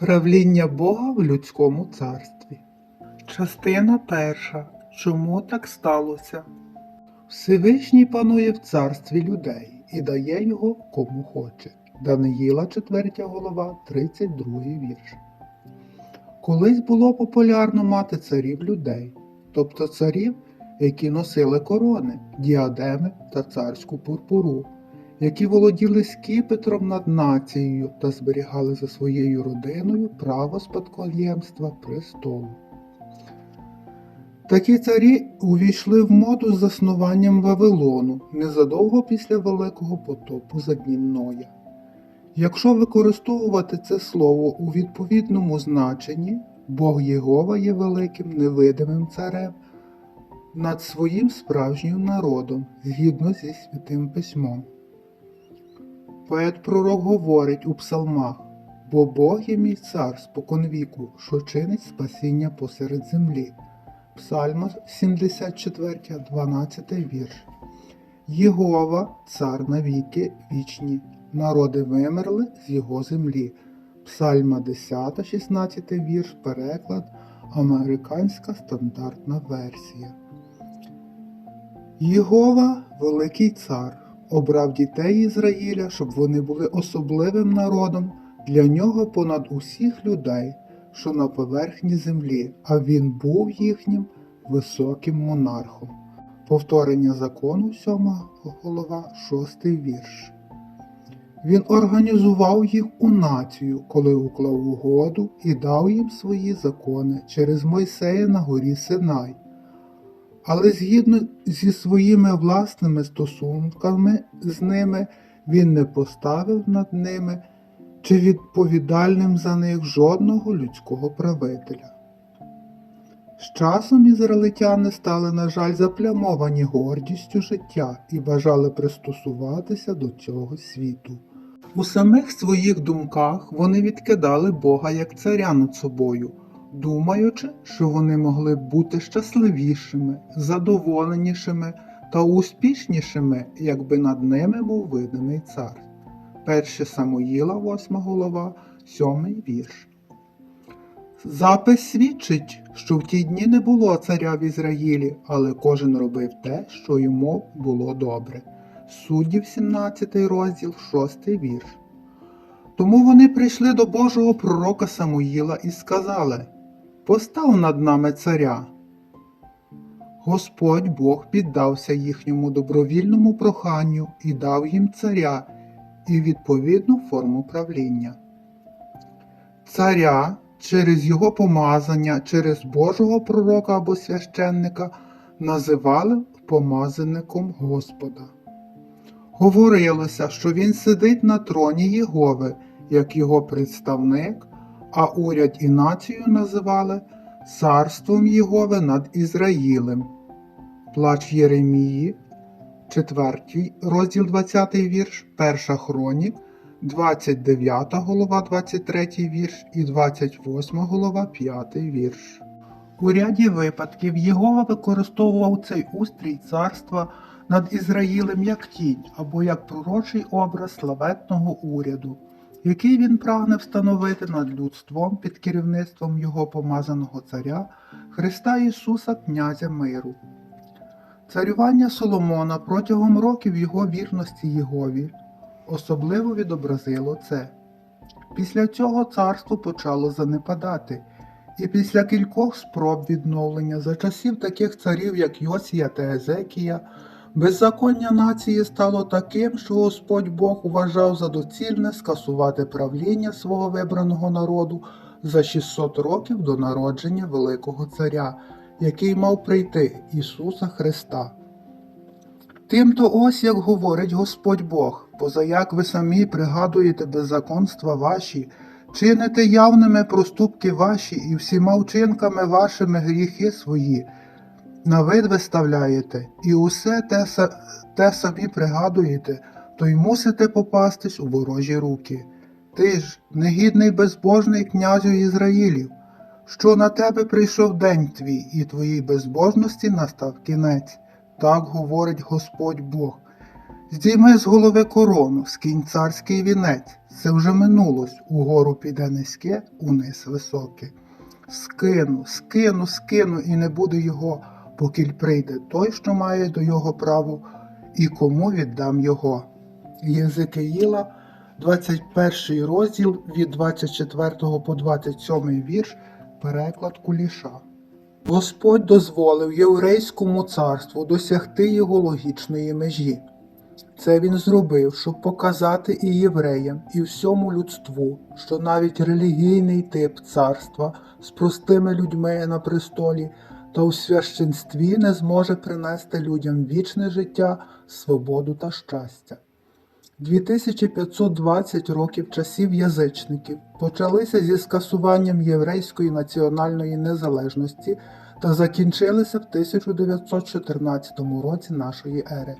Правління Бога в людському царстві. Частина перша. Чому так сталося? Всевишній панує в царстві людей і дає його кому хоче. Даниїла 4 голова, 32 вірш. Колись було популярно мати царів людей, тобто царів, які носили корони, діадеми та царську пурпуру, які володіли скіпетром над нацією та зберігали за своєю родиною право спадкоємства престолу. Такі царі увійшли в моду з заснуванням Вавилону незадовго після Великого потопу за днів Ноя. Якщо використовувати це слово у відповідному значенні, Бог Єгова є великим невидимим царем над своїм справжнім народом згідно зі святим письмом. Поет пророк говорить у псалмах, бо Бог є мій цар споконвіку, що чинить спасіння посеред землі. Псальма 74, 12 вірш. Єгова, цар навіки вічні, народи вимерли з його землі. Псальма 10, 16 вірш, переклад, американська стандартна версія. Єгова, великий цар, обрав дітей Ізраїля, щоб вони були особливим народом для нього понад усіх людей, що на поверхні землі, а він був їхнім високим монархом. Повторення закону 7 голова, 6 вірш. Він організував їх у націю, коли уклав угоду і дав їм свої закони через Мойсея на горі Синай. Але згідно зі своїми власними стосунками з ними, він не поставив над ними чи відповідальним за них жодного людського правителя. З часом ізраїльтяни стали, на жаль, заплямовані гордістю життя і бажали пристосуватися до цього світу. У самих своїх думках вони відкидали Бога як царя над собою, думаючи, що вони могли б бути щасливішими, задоволенішими та успішнішими, якби над ними був виданий цар. 1 Самуїла, 8 голова, 7 вірш. Запис свідчить, що в ті дні не було царя в Ізраїлі, але кожен робив те, що йому було добре. Суддів 17 розділ, 6 вірш. Тому вони прийшли до Божого пророка Самуїла і сказали: Постав над нами царя. Господь Бог піддався їхньому добровільному проханню і дав їм царя і відповідну форму правління. Царя через його помазання, через Божого пророка або священника називали помазаником Господа. Говорилося, що він сидить на троні Єгови, як його представник, а уряд і націю називали царством Єгови над Ізраїлем. Плач Єремії, 4 розділ 20 вірш, 1 хронік, 29 голова, 23 вірш і 28 голова, 5 вірш. У ряді випадків Єгова використовував цей устрій царства над Ізраїлем як тінь або як пророчий образ славетного уряду, який він прагне встановити над людством під керівництвом його помазаного царя Христа Ісуса, Князя Миру. Царювання Соломона протягом років його вірності Єгові особливо відобразило це. Після цього царство почало занепадати, і після кількох спроб відновлення за часів таких царів, як Йосія та Езекія, беззаконня нації стало таким, що Господь Бог вважав за доцільне скасувати правління свого вибраного народу за 600 років до народження Великого Царя, який мав прийти Ісуса Христа. Тимто ось як говорить Господь Бог, позаяк ви самі пригадуєте беззаконства ваші, чините явними проступки ваші і всіма вчинками вашими гріхи свої, на вид виставляєте, і усе те, те самі пригадуєте, то й мусите попастись у ворожі руки. Ти ж, негідний безбожний князю Ізраїлів, що на тебе прийшов день твій, і твоїй безбожності настав кінець. Так говорить Господь Бог. Здійми з голови корону, скинь царський вінець, це вже минулось, угору піде низьке, униз високе. Скину, скину, скину, і не буде його, покіль прийде той, що має до його право, і кому віддам його. Єзикиїла, 21 розділ від 24 по 27 вірш, переклад куліша. Господь дозволив єврейському царству досягти його логічної межі. Це він зробив, щоб показати і євреям, і всьому людству, що навіть релігійний тип царства з простими людьми на престолі та у священстві не зможе принести людям вічне життя, свободу та щастя. 2520 років часів язичників почалися зі скасуванням єврейської національної незалежності та закінчилися в 1914 році нашої ери.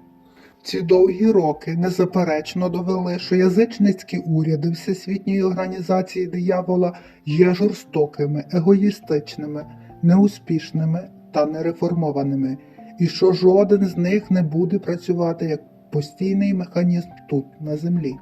Ці довгі роки незаперечно довели, що язичницькі уряди Всесвітньої організації диявола є жорстокими, егоїстичними, неуспішними та нереформованими, і що жоден з них не буде працювати як постійний механізм тут, на землі.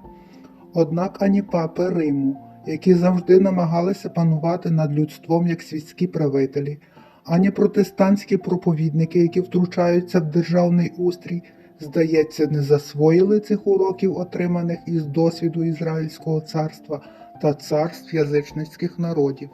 Однак ані папи Риму, які завжди намагалися панувати над людством як світські правителі, ані протестантські проповідники, які втручаються в державний устрій, здається, не засвоїли цих уроків, отриманих із досвіду Ізраїльського царства та царств язичницьких народів.